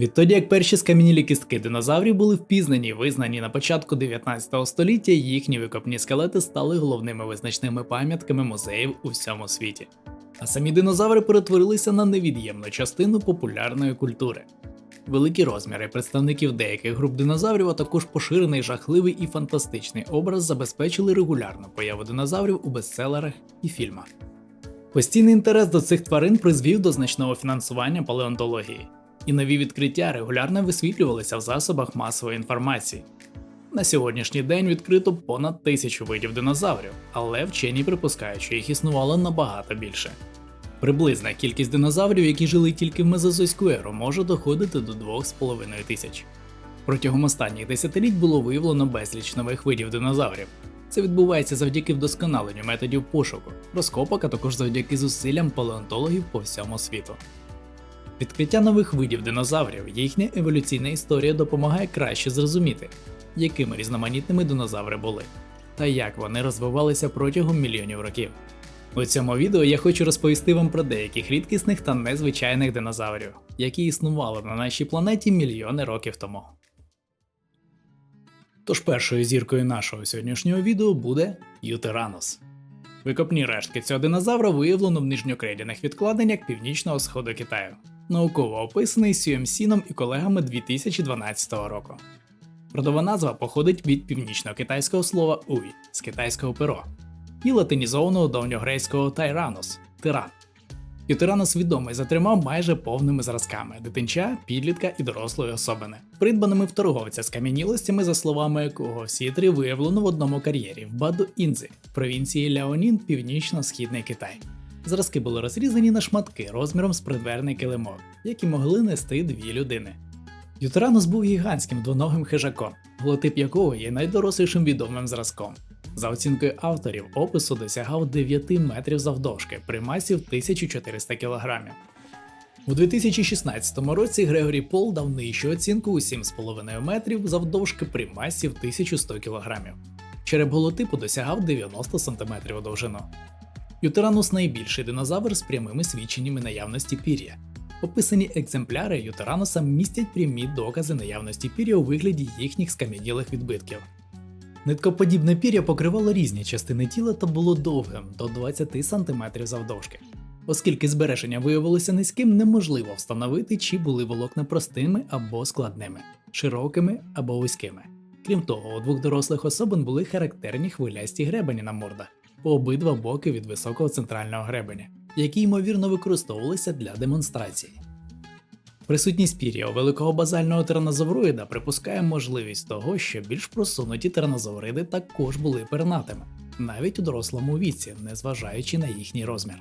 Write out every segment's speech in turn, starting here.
Відтоді як перші скам'янілі кістки динозаврів були впізнані і визнані на початку 19 століття, їхні викопні скелети стали головними визначними пам'ятками музеїв у всьому світі. А самі динозаври перетворилися на невід'ємну частину популярної культури. Великі розміри представників деяких груп динозаврів, а також поширений жахливий і фантастичний образ забезпечили регулярну появу динозаврів у бестселерах і фільмах. Постійний інтерес до цих тварин призвів до значного фінансування палеонтології, і нові відкриття регулярно висвітлювалися в засобах масової інформації. На сьогоднішній день відкрито понад тисячу видів динозаврів, але вчені припускають, що їх існувало набагато більше. Приблизна кількість динозаврів, які жили тільки в мезозойську еру, може доходити до 2,5 тисяч. Протягом останніх десятиліть було виявлено безліч нових видів динозаврів. Це відбувається завдяки вдосконаленню методів пошуку, розкопок, а також завдяки зусиллям палеонтологів по всьому світу. Відкриття нових видів динозаврів, їхня еволюційна історія допомагає краще зрозуміти, якими різноманітними динозаври були, та як вони розвивалися протягом мільйонів років. У цьому відео я хочу розповісти вам про деяких рідкісних та незвичайних динозаврів, які існували на нашій планеті мільйони років тому. Тож першою зіркою нашого сьогоднішнього відео буде Ютеранус. Викопні рештки цього динозавра виявлено в нижньокредяних відкладеннях північного сходу Китаю, науково описаний Сюєм Сіном і колегами 2012 року. Родова назва походить від північно-китайського слова уй з китайського перо і латинізованого давньогрецького тайранус тиран. Ютеранус відомий за трьома майже повними зразками дитинча, підлітка і дорослої особини, придбаними в торговця з кам'янілостями, за словами якого всі три виявлено в одному кар'єрі в Баду Інзи, провінції Ляонін, північно-східний Китай. Зразки були розрізані на шматки розміром з придверний килимок, які могли нести дві людини. Ютеранус був гігантським двоногим хижаком, голотип якого є найдорослішим відомим зразком. За оцінкою авторів, опису досягав 9 метрів завдовжки при масі в 1400 кг. У 2016 році Грегорі Пол дав нижчу оцінку у 7,5 метрів завдовжки при масі в 1100 кг. Череп голотипу досягав 90 см у довжину. Ютеранус найбільший динозавр з прямими свідченнями наявності пір'я. Описані екземпляри Ютерануса містять прямі докази наявності пір'я у вигляді їхніх скам'янілих відбитків. Ниткоподібне пір'я покривало різні частини тіла та було довгим до 20 см завдовжки. Оскільки збереження виявилося низьким, неможливо встановити, чи були волокна простими або складними, широкими або вузькими. Крім того, у двох дорослих особин були характерні хвилясті гребені на мордах по обидва боки від високого центрального гребеня, які ймовірно використовувалися для демонстрації. Присутність пір'я у великого базального тиранозавроїда припускає можливість того, що більш просунуті тиранозавриди також були пернатими, навіть у дорослому віці, незважаючи на їхній розмір.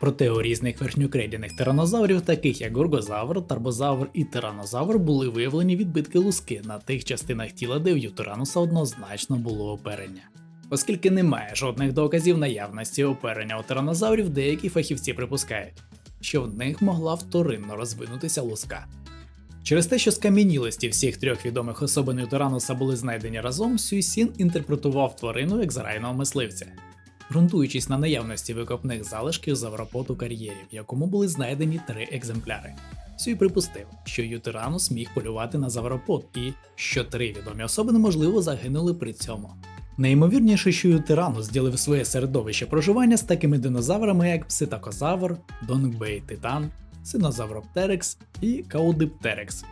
Проте у різних верхньокредяних тиранозаврів, таких як горгозавр, тарбозавр і тиранозавр, були виявлені відбитки луски на тих частинах тіла, де в ютурануса однозначно було оперення. Оскільки немає жодних доказів наявності оперення у тиранозаврів, деякі фахівці припускають, що в них могла вторинно розвинутися луска. Через те, що скам'янілості всіх трьох відомих особин Ютарануса були знайдені разом, Сюйсін інтерпретував тварину як зарайного мисливця, ґрунтуючись на наявності викопних залишків завропоту кар'єрі, в якому були знайдені три екземпляри. Сюй припустив, що Ютиранус міг полювати на завропот і що три відомі особини можливо загинули при цьому. Найімовірніше, що Ютиранус ділив своє середовище проживання з такими динозаврами, як пситакозавр, Донгбей Титан, Синозавроптерекс і Каудиптерекс.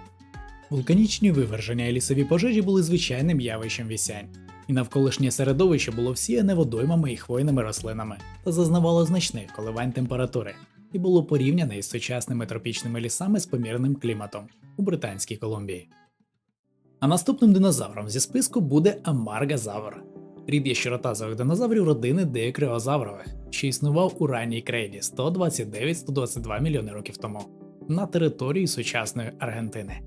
Вулканічні виверження і лісові пожежі були звичайним явищем вісянь, і навколишнє середовище було всіяне водоймами і хвойними рослинами та зазнавало значних коливань температури, і було порівняне із сучасними тропічними лісами з помірним кліматом у Британській Колумбії. А наступним динозавром зі списку буде амаргазавр, рід ящеротазових динозаврів родини деекриозаврових, що існував у ранній крейді 129-122 мільйони років тому на території сучасної Аргентини.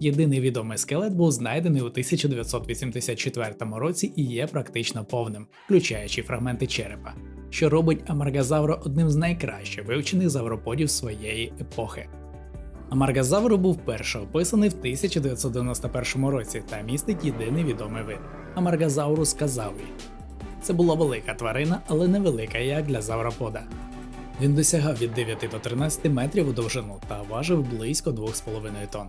Єдиний відомий скелет був знайдений у 1984 році і є практично повним, включаючи фрагменти черепа, що робить амаргазавра одним з найкраще вивчених завроподів своєї епохи. Амаргазавр був вперше описаний в 1991 році та містить єдиний відомий вид Амаргазаурус казаві. Це була велика тварина, але невелика як для завропода. Він досягав від 9 до 13 метрів у довжину та важив близько 2,5 тонн.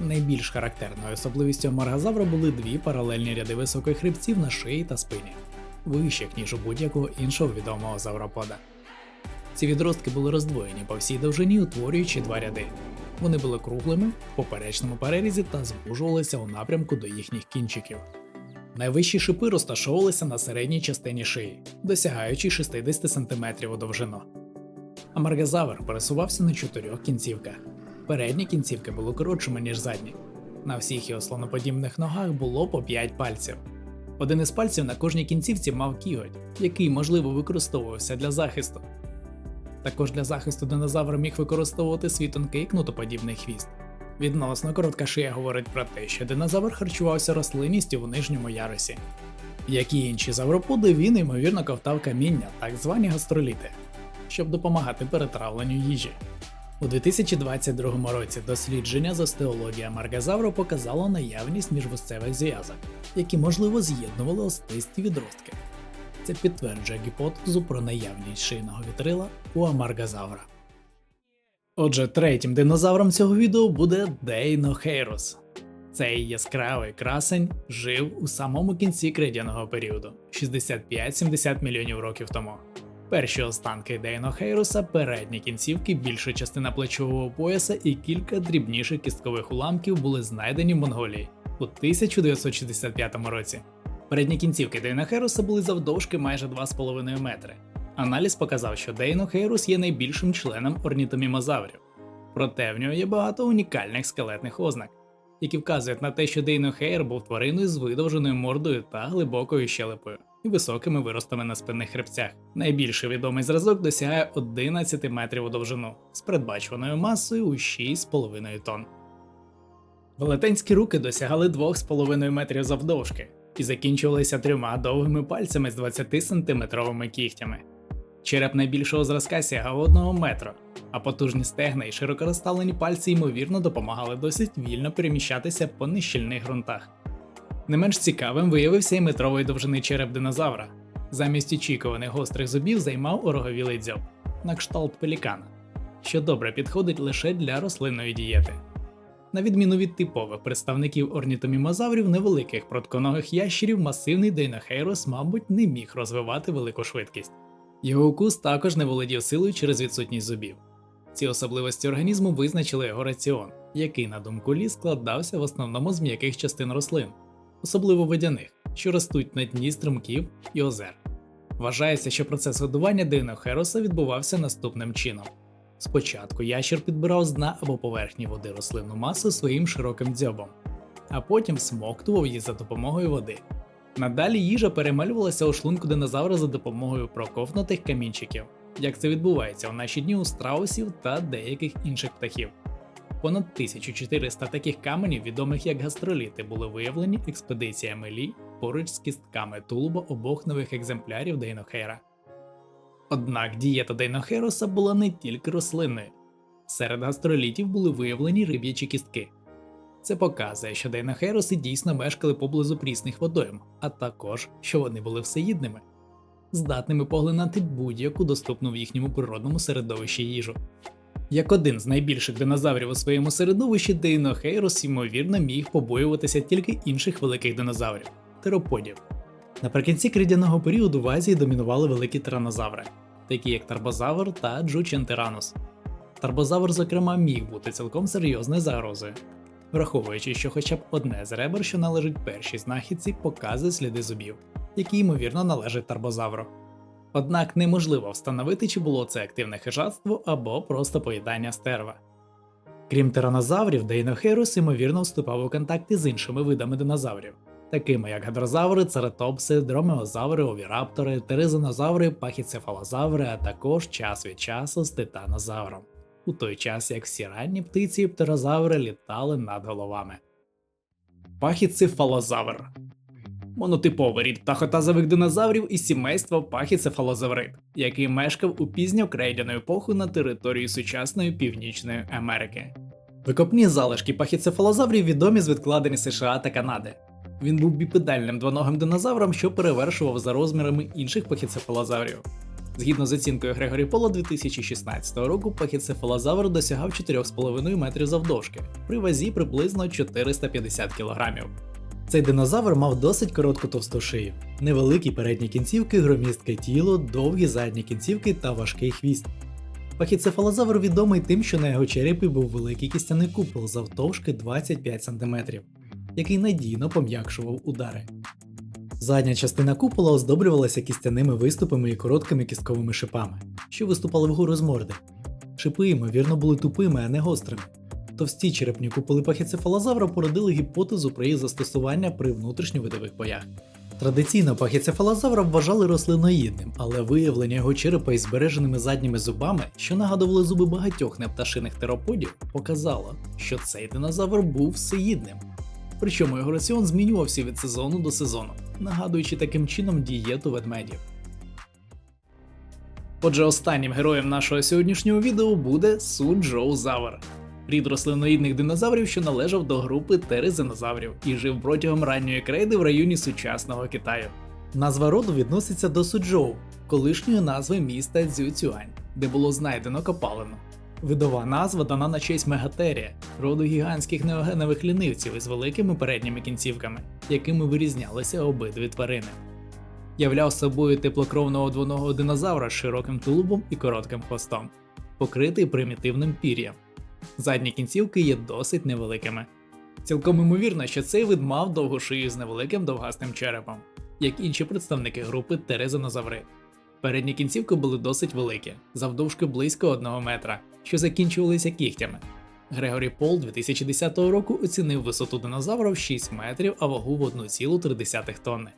Найбільш характерною особливістю маргазавра були дві паралельні ряди високих хребців на шиї та спині, вищих ніж у будь-якого іншого відомого завропода. Ці відростки були роздвоєні по всій довжині, утворюючи два ряди. Вони були круглими в поперечному перерізі та звужувалися у напрямку до їхніх кінчиків. Найвищі шипи розташовувалися на середній частині шиї, досягаючи 60 см у довжину. А маргазавр пересувався на чотирьох кінцівках. Передні кінцівки були коротшими, ніж задні. На всіх його слоноподібних ногах було по 5 пальців. Один із пальців на кожній кінцівці мав кіготь, який, можливо, використовувався для захисту. Також для захисту динозавр міг використовувати свій тонкий кнутоподібний хвіст. Відносно коротка шия говорить про те, що динозавр харчувався рослинністю в нижньому ярусі. Як і інші завроподи, він ймовірно ковтав каміння, так звані гастроліти, щоб допомагати перетравленню їжі. У 2022 році дослідження з остеологія маргазавру показало наявність міжвусцевих зв'язок, які можливо з'єднували остисті відростки. Це підтверджує гіпотезу про наявність шийного вітрила у амаргазавра. Отже, третім динозавром цього відео буде Дейнохейрус. Цей яскравий красень жив у самому кінці крейдяного періоду 65-70 мільйонів років тому. Перші останки Дейнохейруса, передні кінцівки, більша частина плечового пояса і кілька дрібніших кісткових уламків були знайдені в Монголії у 1965 році. Передні кінцівки Дейнохейруса були завдовжки майже 2,5 метри. Аналіз показав, що Дейнохейрус є найбільшим членом орнітомімозаврів. Проте в нього є багато унікальних скелетних ознак, які вказують на те, що Дейнохейр був твариною з видовженою мордою та глибокою щелепою і високими виростами на спинних хребцях. Найбільший відомий зразок досягає 11 метрів у довжину з передбачуваною масою у 6,5 тонн. Велетенські руки досягали 2,5 метрів завдовжки і закінчувалися трьома довгими пальцями з 20-сантиметровими кігтями. Череп найбільшого зразка сягав 1 метра, а потужні стегна і широко розставлені пальці ймовірно допомагали досить вільно переміщатися по нещільних ґрунтах. Не менш цікавим виявився і метрової довжини череп динозавра. Замість очікуваних гострих зубів займав ороговілий дзьоб на кшталт пелікана, що добре підходить лише для рослинної дієти. На відміну від типових представників орнітомімозаврів невеликих протконогих ящерів, масивний Дейнохейрос, мабуть, не міг розвивати велику швидкість. Його укус також не володів силою через відсутність зубів. Ці особливості організму визначили його раціон, який, на думку лі, складався в основному з м'яких частин рослин, особливо водяних, що ростуть на дні струмків і озер. Вважається, що процес годування Дейнохероса відбувався наступним чином. Спочатку ящер підбирав з дна або поверхні води рослинну масу своїм широким дзьобом, а потім смоктував її за допомогою води. Надалі їжа перемалювалася у шлунку динозавра за допомогою проковнутих камінчиків, як це відбувається у наші дні у страусів та деяких інших птахів. Понад 1400 таких каменів, відомих як гастроліти, були виявлені експедиціями Лі поруч з кістками тулуба обох нових екземплярів Дейнохейра. Однак дієта Дейнохероса була не тільки рослинною. Серед гастролітів були виявлені риб'ячі кістки. Це показує, що Дейнохероси дійсно мешкали поблизу прісних водойм, а також що вони були всеїдними, здатними поглинати будь-яку доступну в їхньому природному середовищі їжу. Як один з найбільших динозаврів у своєму середовищі, Дейнохейрос ймовірно міг побоюватися тільки інших великих динозаврів тероподів. Наприкінці кридяного періоду в Азії домінували великі тиранозаври, такі як Тарбозавр та Джучентиранус. Тарбозавр, зокрема, міг бути цілком серйозною загрозою, враховуючи, що хоча б одне з ребер, що належить першій знахідці, показує сліди зубів, які ймовірно належать тарбозавру. Однак неможливо встановити, чи було це активне хижатство або просто поїдання стерва. Крім тиранозаврів, Дейнохерус ймовірно вступав у контакти з іншими видами динозаврів, такими як гадрозаври, цератопси, дромеозаври, овіраптори, теризонозаври, пахіцефалозаври, а також час від часу з титанозавром, у той час як всі ранні птиці і птерозаври літали над головами. Пахіцефалозавр монотиповий рід птахотазових динозаврів із сімейства пахіцефалозаврид, який мешкав у пізньокрейдяну епоху на території сучасної Північної Америки. Викопні залишки пахіцефалозаврів відомі з відкладень США та Канади. Він був біпедальним двоногим динозавром, що перевершував за розмірами інших пахіцефалозаврів. Згідно з оцінкою Грегорі Пола 2016 року, пахіцефалозавр досягав 4,5 метрів завдовжки, при вазі приблизно 450 кг. Цей динозавр мав досить коротку товсту шию, невеликі передні кінцівки, громістке тіло, довгі задні кінцівки та важкий хвіст. Пахіцефалозавр відомий тим, що на його черепі був великий кістяний купол завтовшки 25 см, який надійно пом'якшував удари. Задня частина купола оздоблювалася кістяними виступами і короткими кістковими шипами, що виступали вгору з морди. Шипи, ймовірно, були тупими, а не гострими. Товсті черепні куполи пахіцефалозавра породили гіпотезу про їх застосування при внутрішньовидових боях. Традиційно пахіцефалозавра вважали рослиноїдним, але виявлення його черепа із збереженими задніми зубами, що нагадували зуби багатьох непташиних тероподів, показало, що цей динозавр був всеїдним. Причому його раціон змінювався від сезону до сезону, нагадуючи таким чином дієту ведмедів. Отже, останнім героєм нашого сьогоднішнього відео буде Суджоузавр, рід рослиноїдних динозаврів, що належав до групи терезинозаврів і жив протягом ранньої крейди в районі сучасного Китаю. Назва роду відноситься до Суджоу, колишньої назви міста Цзюцюань, де було знайдено копалину. Видова назва дана на честь мегатерія, роду гігантських неогенових лінивців із великими передніми кінцівками, якими вирізнялися обидві тварини. Являв собою теплокровного двоного динозавра з широким тулубом і коротким хвостом, покритий примітивним пір'ям. Задні кінцівки є досить невеликими. Цілком імовірно, що цей вид мав довгу шию з невеликим довгастим черепом, як інші представники групи терезонозаври. Передні кінцівки були досить великі, завдовжки близько 1 метра, що закінчувалися кігтями. Грегорі Пол 2010 року оцінив висоту динозавра в 6 метрів, а вагу в 1,3 тонни.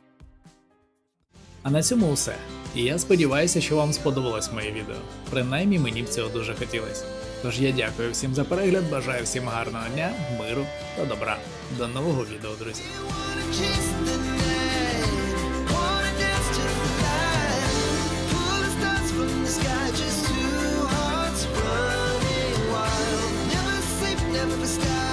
А на цьому все. І я сподіваюся, що вам сподобалось моє відео. Принаймні мені б цього дуже хотілося. Тож я дякую всім за перегляд, бажаю всім гарного дня, миру та добра. До нового відео, друзі. sky just superstar.